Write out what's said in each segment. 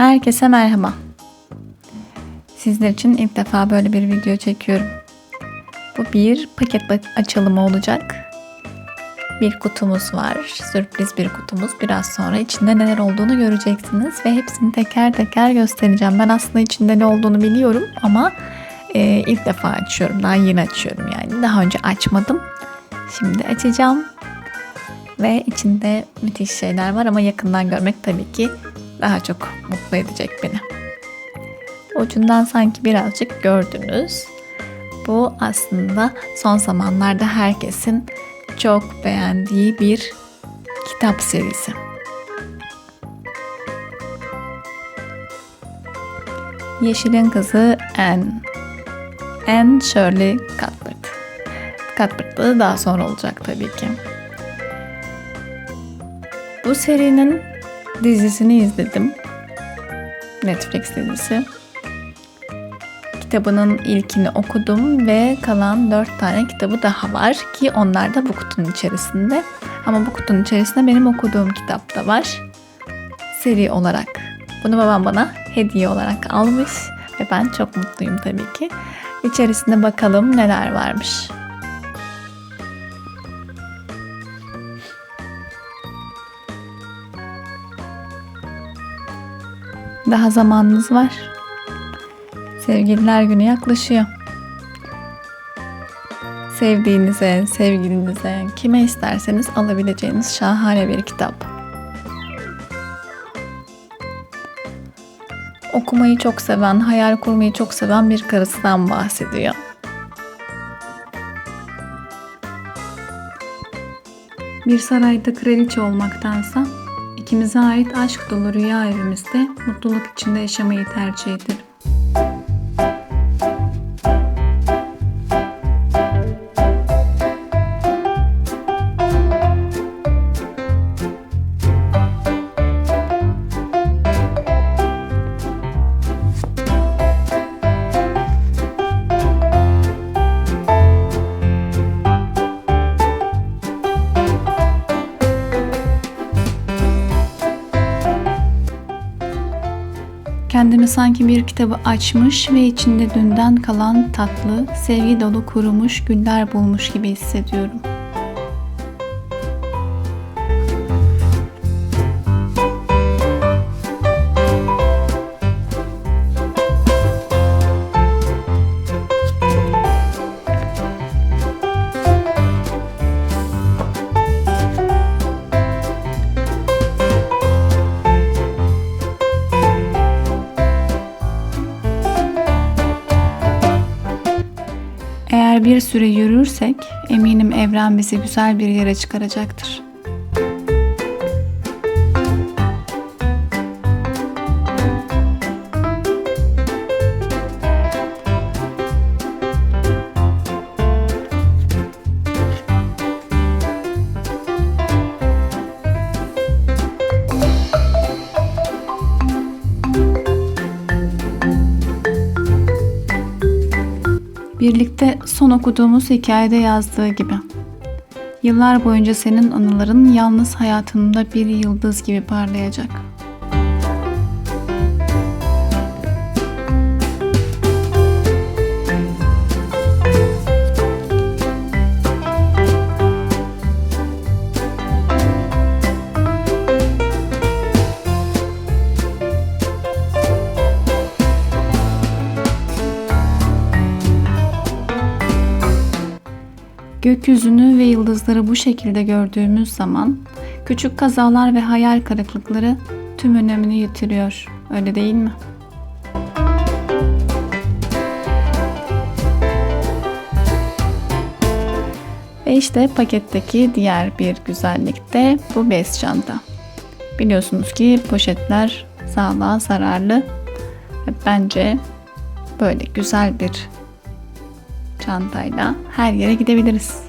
Herkese merhaba. Sizler için ilk defa böyle bir video çekiyorum. Bu bir paket açılımı olacak. Bir kutumuz var. Sürpriz bir kutumuz. Biraz sonra içinde neler olduğunu göreceksiniz ve hepsini teker teker göstereceğim. Ben aslında içinde ne olduğunu biliyorum ama e, ilk defa açıyorum. Daha yeni açıyorum yani. Daha önce açmadım. Şimdi açacağım. Ve içinde müthiş şeyler var ama yakından görmek tabii ki daha çok mutlu edecek beni. Ucundan sanki birazcık gördünüz. Bu aslında son zamanlarda herkesin çok beğendiği bir kitap serisi. Yeşilin Kızı Anne. Anne Shirley Cuthbert. Cuthbert'ı daha sonra olacak tabii ki. Bu serinin dizisini izledim. Netflix dizisi. Kitabının ilkini okudum ve kalan dört tane kitabı daha var ki onlar da bu kutunun içerisinde. Ama bu kutunun içerisinde benim okuduğum kitap da var. Seri olarak. Bunu babam bana hediye olarak almış ve ben çok mutluyum tabii ki. İçerisinde bakalım neler varmış. Daha zamanınız var. Sevgililer günü yaklaşıyor. Sevdiğinize, sevgilinize, kime isterseniz alabileceğiniz şahane bir kitap. Okumayı çok seven, hayal kurmayı çok seven bir karısından bahsediyor. Bir sarayda kraliçe olmaktansa İkimize ait aşk dolu rüya evimizde mutluluk içinde yaşamayı tercih ederim. Kendimi sanki bir kitabı açmış ve içinde dünden kalan tatlı, sevgi dolu kurumuş güller bulmuş gibi hissediyorum. Bir süre yürürsek eminim evren bizi güzel bir yere çıkaracaktır. Birlikte son okuduğumuz hikayede yazdığı gibi. Yıllar boyunca senin anıların yalnız hayatında bir yıldız gibi parlayacak. Gökyüzünü ve yıldızları bu şekilde gördüğümüz zaman küçük kazalar ve hayal kırıklıkları tüm önemini yitiriyor. Öyle değil mi? Ve işte paketteki diğer bir güzellik de bu bez çanta. Biliyorsunuz ki poşetler sağlığa zararlı. Bence böyle güzel bir çantayla her yere gidebiliriz.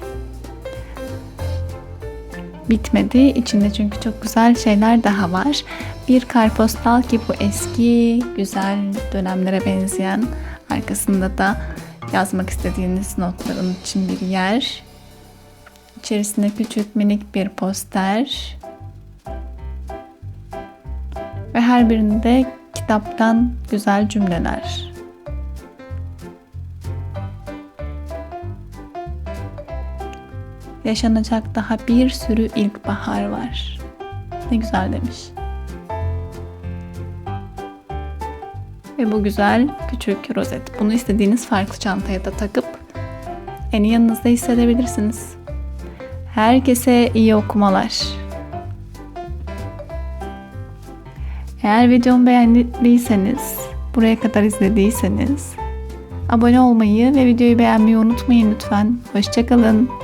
Bitmedi. İçinde çünkü çok güzel şeyler daha var. Bir karpostal ki bu eski güzel dönemlere benzeyen arkasında da yazmak istediğiniz notların için bir yer. İçerisinde küçük minik bir poster. Ve her birinde Kitaptan güzel cümleler. Yaşanacak daha bir sürü ilkbahar var. Ne güzel demiş. Ve bu güzel küçük rozet. Bunu istediğiniz farklı çantaya da takıp en yanınızda hissedebilirsiniz. Herkese iyi okumalar. Eğer videomu beğendiyseniz, buraya kadar izlediyseniz abone olmayı ve videoyu beğenmeyi unutmayın lütfen. Hoşçakalın.